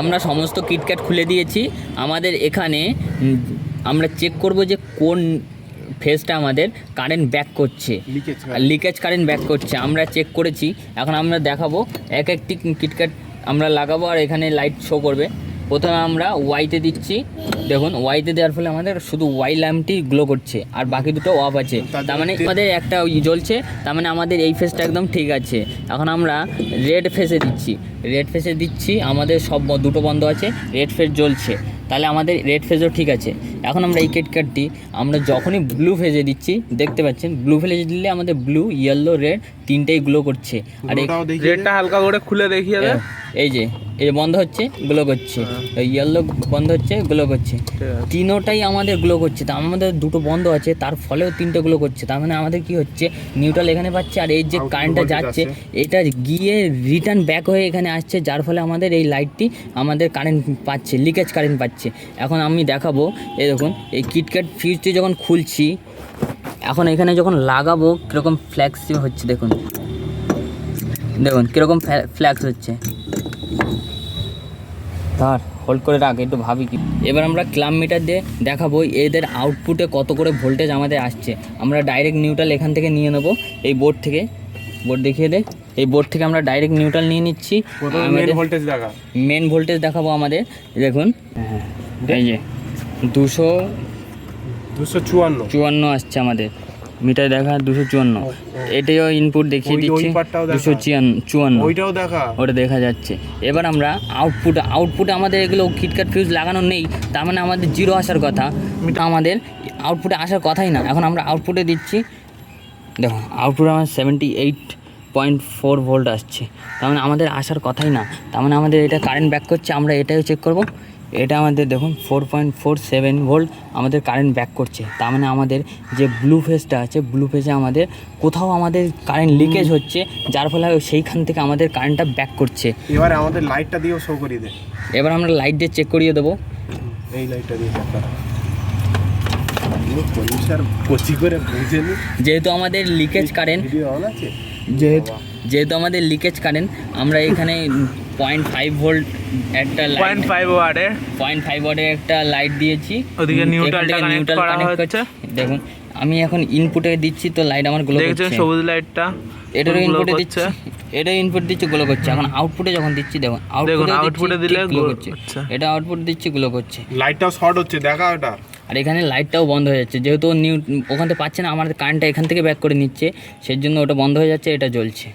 আমরা সমস্ত কিটক্যাট খুলে দিয়েছি। আমাদের এখানে আমরা চেক করব যে কোন ফেসটা আমাদের কারেন্ট ব্যাক করছে। লিকেজ লিকেজ কারেন্ট ব্যাক করছে। আমরা চেক করেছি। এখন আমরা দেখাবো এক একটি কিটক্যাট আমরা লাগাবো আর এখানে লাইট শো করবে। প্রথমে আমরা ওয়াইতে দিচ্ছি। দেখুন ওয়াইতে দেওয়ার ফলে আমাদের শুধু ওয়াই ল্যাম্পটি গ্লো করছে আর বাকি দুটো অফ আছে। তার মানে আমাদের একটা ওই জ্বলছে তার মানে আমাদের এই ফেসটা একদম ঠিক আছে। এখন আমরা রেড ফেসে দিচ্ছি। রেড ফেসে দিচ্ছি আমাদের সব দুটো বন্ধ আছে রেড ফেস জ্বলছে। তাহলে আমাদের রেড ফেজও ঠিক আছে। এখন আমরা এই কেট কার্ডটি আমরা যখনই ব্লু ফেজে দিচ্ছি দেখতে পাচ্ছেন ব্লু ফেজে দিলে আমাদের ব্লু ইয়েলো রেড তিনটেই গ্লো করছে। আর এই ওটাও হালকা করে খুলে দেখিয়ে এই যে এই বন্ধ হচ্ছে গ্লো করছে। ইয়েলো বন্ধ হচ্ছে গ্লো করছে। তিনোটাই আমাদের গ্লো করছে। তা আমাদের দুটো বন্ধ আছে তার ফলেও তিনটে গ্লো করছে। তার মানে আমাদের কি হচ্ছে নিউট্রাল এখানে পাচ্ছে আর এই যে কারেন্টটা যাচ্ছে এটা গিয়ে রিটার্ন ব্যাক হয়ে এখানে আসছে যার ফলে আমাদের এই লাইটটি আমাদের কারেন্ট পাচ্ছে লিকেজ কারেন্ট পাচ্ছে। এখন আমি দেখাবো এই দেখুন এই কিটক্যাট ফিউজটি যখন খুলছি এখন এখানে যখন লাগাবো কীরকম ফ্ল্যাক্স হচ্ছে দেখুন। দেখুন কীরকম ফ্ল্যাক্স হচ্ছে। তার হোল্ড করে রাখ একটু ভাবি কি। এবার আমরা ক্লাম মিটার দিয়ে দেখাবো এদের আউটপুটে কত করে ভোল্টেজ আমাদের আসছে। আমরা ডাইরেক্ট নিউট্রাল এখান থেকে নিয়ে নেব এই বোর্ড থেকে। বোর্ড দেখিয়ে দে। এই বোর্ড থেকে আমরা ডাইরেক্ট নিউট্রাল নিয়ে নিচ্ছি। ভোল্টেজ দেখা মেন ভোল্টেজ দেখাবো আমাদের দেখুন। এই যে দুশো দুশো চুয়ান্ন। চুয়ান্ন আসছে আমাদের। মিটার দেখা দুশো চুয়ান্ন। এটাও ইনপুট দেখিয়ে দিচ্ছি। দুশো চুয়ান্ন। ওইটাও দেখা। ওটা দেখা যাচ্ছে। এবার আমরা আউটপুট আউটপুটে আমাদের এগুলো কিটকাট ফিউজ লাগানো নেই। তার মানে আমাদের জিরো আসার কথা। আমাদের আউটপুটে আসার কথাই না। এখন আমরা আউটপুটে দিচ্ছি। দেখো আউটপুটে আমার seventy eight point four volt আসছে। তার মানে আমাদের আসার কথাই না। তার মানে আমাদের এটা কারেন্ট ব্যাক করছে। আমরা এটাও চেক করব। এটা আমাদের দেখুন four point four seven volt আমাদের কারেন্ট ব্যাক করছে। তার মানে আমাদের যে ব্লু ফেসটা আছে ব্লু ফেসে আমাদের কোথাও আমাদের কারেন্ট লিকেজ হচ্ছে যার ফলে সেইখান থেকে আমাদের কারেন্টটা ব্যাক করছে। এবারে আমাদের লাইটটা দিয়েও শো করিয়ে দে। এবার আমরা লাইট দিয়ে চেক করিয়ে দেবো। এই লাইটটা দিয়ে যেহেতু আমাদের লিকেজ কারেন্ট যেহেতু যেহেতু আমাদের লিকেজ কারেন্ট আমরা এখানে পয়েন্ট ফাইভ ভোল্ট একটা পয়েন্ট ফাইভ ওয়ার্ডের পয়েন্ট ফাইভ ওয়াটের একটা লাইট দিয়েছি। ওদিকে নিউট্রালটা এখান নিউট্রাল করা হচ্ছে। দেখুন আমি এখন ইনপুটে দিচ্ছি তো লাইট আমার গ্লো করছে। সবুজ লাইটটা এটারও ইনপুটে। দিচ্ছি এটা ইনপুট দিচ্ছি গ্লো করছে। এখন আউটপুটে যখন দিচ্ছি দেখুন দেখুন, আউটপুটে দিলে গ্লো করছে। করছে। এটা আউটপুট দিচ্ছি গ্লো করছে। লাইটটাও শর্ট হচ্ছে দেখা ওটা। আর এখানে লাইটটাও বন্ধ হয়ে যাচ্ছে যেহেতু নিউ ওখান থেকে পাচ্ছে না আমার কারেন্টটা এখান থেকে ব্যাক করে নিচ্ছে সেই জন্য ওটা বন্ধ হয়ে যাচ্ছে এটা জ্বলছে।